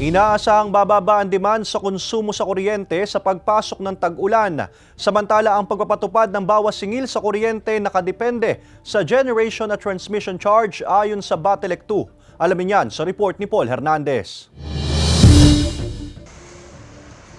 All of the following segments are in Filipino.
Inaasahang bababa ang demand sa konsumo sa kuryente sa pagpasok ng tag-ulan. Samantala ang pagpapatupad ng bawas singil sa kuryente nakadepende sa generation at transmission charge ayon sa Batelec 2. Alamin yan sa report ni Paul Hernandez.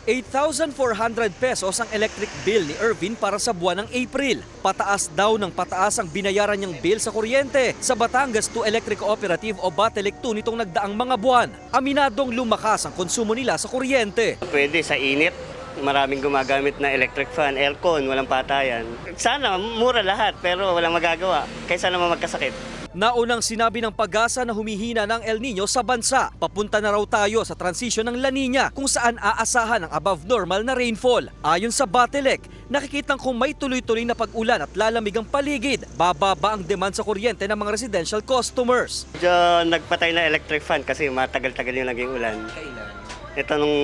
8,400 pesos ang electric bill ni Irvin para sa buwan ng April. Pataas daw ng pataas ang binayaran niyang bill sa kuryente sa Batangas 2 Electric Cooperative o Batelec 2 nitong nagdaang mga buwan. Aminadong lumakas ang konsumo nila sa kuryente. Pwede sa init. Maraming gumagamit na electric fan, aircon, walang patayan. Sana mura lahat pero walang magagawa. Kaysa naman magkasakit. Naunang sinabi ng pag-asa na humihina ng El Nino sa bansa. Papunta na raw tayo sa transition ng La Nina kung saan aasahan ang above normal na rainfall. Ayon sa Batelec, nakikitang kung may tuloy-tuloy na pag-ulan at lalamig ang paligid, bababa ang demand sa kuryente ng mga residential customers. Medyo nagpatay na electric fan kasi matagal-tagal yung naging ulan. Ito nung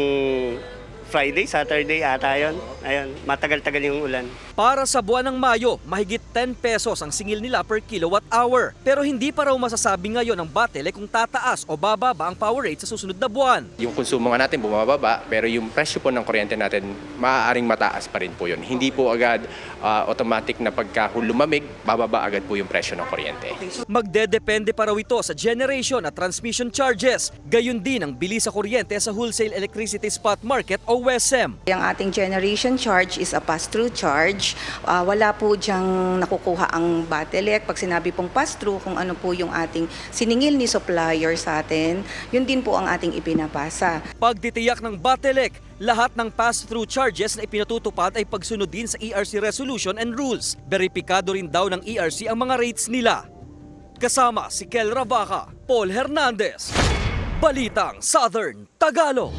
Friday, Saturday ata yun. Ayun, matagal-tagal yung ulan. Para sa buwan ng Mayo, mahigit 10 pesos ang singil nila per kilowatt hour. Pero hindi pa raw masasabi ngayon ng Batelec kung tataas o bababa ang power rate sa susunod na buwan. Yung konsumo nga natin bumababa, pero yung presyo po ng kuryente natin maaaring mataas pa rin po yun. Hindi po agad ah, automatic na pagka lumamig, bababa agad po yung presyo ng kuryente. Magdedepende pa raw ito sa generation at transmission charges. Gayon din ang bili sa kuryente sa wholesale electricity spot market o WESM. Ang ating generation charge is a pass-through charge. Ah, wala po diyang nakukuha ang Batelec. Pag sinabi pong pass-through, kung ano po yung ating siningil ni supplier sa atin, yun din po ang ating ipinapasa. Pagtitiyak ng Batelec, lahat ng pass-through charges na ipinatutupad ay pagsunod din sa ERC resolution and rules. Beripikado rin daw ng ERC ang mga rates nila. Kasama si Kel Ravaca, Paul Hernandez. Balitang Southern Tagalog.